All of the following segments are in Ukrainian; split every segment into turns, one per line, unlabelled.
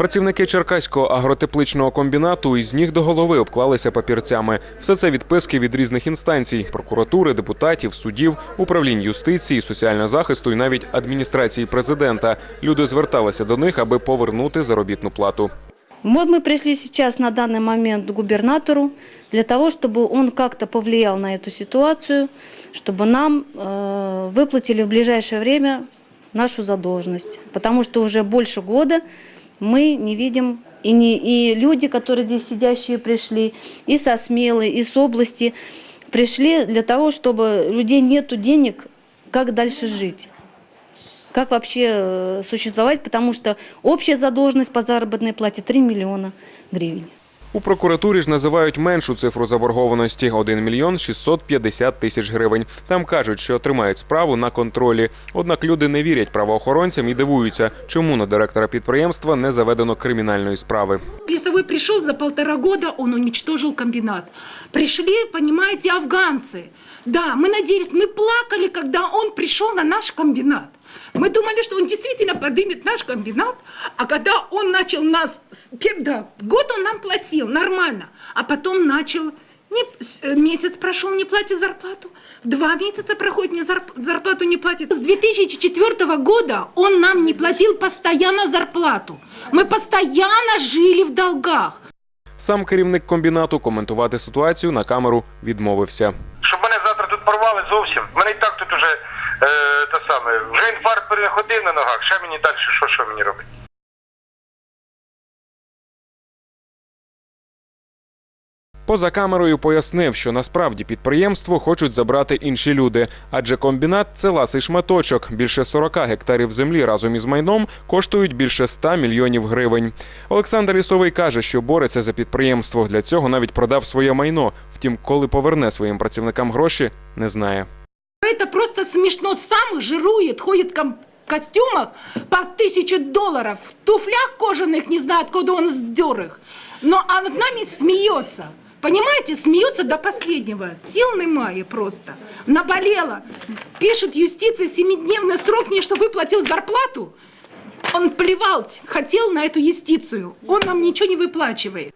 Працівники Черкаського агротепличного комбінату із ніг до голови обклалися папірцями. Все це відписки від різних інстанцій: прокуратури, депутатів, судів, управлінь юстиції, соціального захисту і навіть адміністрації президента. Люди зверталися до них, аби повернути заробітну плату.
Вот мы пришли сейчас на данный момент к губернатору для того, чтобы он как-то повлиял на эту ситуацию, чтобы нам э, выплатили в ближайшее время нашу задолженность. Потому что уже больше года мы не видим, и, не, и люди, которые здесь сидящие пришли, и со Смелой, и с области, пришли для того, чтобы людей нету денег, как дальше жить как вообще э, существовать, потому что общая задолженность по заработной плате 3 миллиона гривен.
У прокуратурі ж називають меншу цифру заборгованості 1 мільйон 650 тисяч гривень. Там кажуть, що тримають справу на контролі. Однак люди не вірять правоохоронцям і дивуються, чому на директора підприємства не заведено кримінальної справи.
Лесовой пришел за полтора года, он уничтожил комбинат. Пришли, понимаете, афганцы. Да, мы надеялись, мы плакали, когда он пришел на наш комбинат. Мы думали, что он действительно поднимет наш комбинат, а когда он начал нас, с- пер- да, год он нам платил нормально, а потом начал, не- с- э, месяц прошел, не платит зарплату, два месяца проходит, не зарп- зарплату не платит. С 2004 года он нам не платил постоянно зарплату. Мы постоянно жили в долгах.
Сам керівник комбінату коментувати ситуацію на камеру відмовився.
Щоб мене завтра тут порвали зовсім. Мене і так тут уже е, те саме. Вже інфаркт переходив на ногах. Ще мені далі, що, що мені робити?
Поза камерою пояснив, що насправді підприємство хочуть забрати інші люди, адже комбінат це ласий шматочок. Більше 40 гектарів землі разом із майном коштують більше 100 мільйонів гривень. Олександр Лісовий каже, що бореться за підприємство. Для цього навіть продав своє майно. Втім, коли поверне своїм працівникам гроші, не знає.
Это просто смешно. Сам жирует, ходит в костюмах по тысяче долларов, в туфлях кожаных, не знаю, откуда он сдер их. Но а над нами смеется. Понимаете, смеется до последнего. Сил немає просто. Наболело. Пишет юстиция семидневный срок мне, чтобы выплатил зарплату. Он плевал, хотел на эту юстицию. Он нам ничего не выплачивает.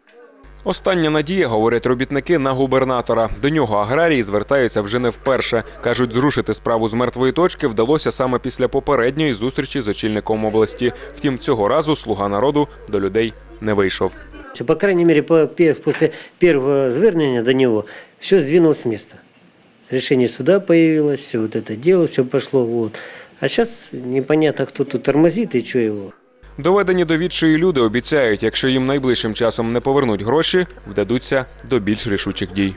Остання надія, говорять робітники, на губернатора. До нього аграрії звертаються вже не вперше. кажуть, зрушити справу з мертвої точки вдалося саме після попередньої зустрічі з очільником області. Втім, цього разу слуга народу до людей не вийшов.
По крайней мере, по- пе- после первого звернения до него все сдвинулось с места. Решение суда появилось, все это дело, все пошло. Вот. А сейчас непонятно, кто тут тормозит и что его.
Доведені до відчої люди обіцяють, якщо їм найближчим часом не повернуть гроші, вдадуться до більш рішучих дій.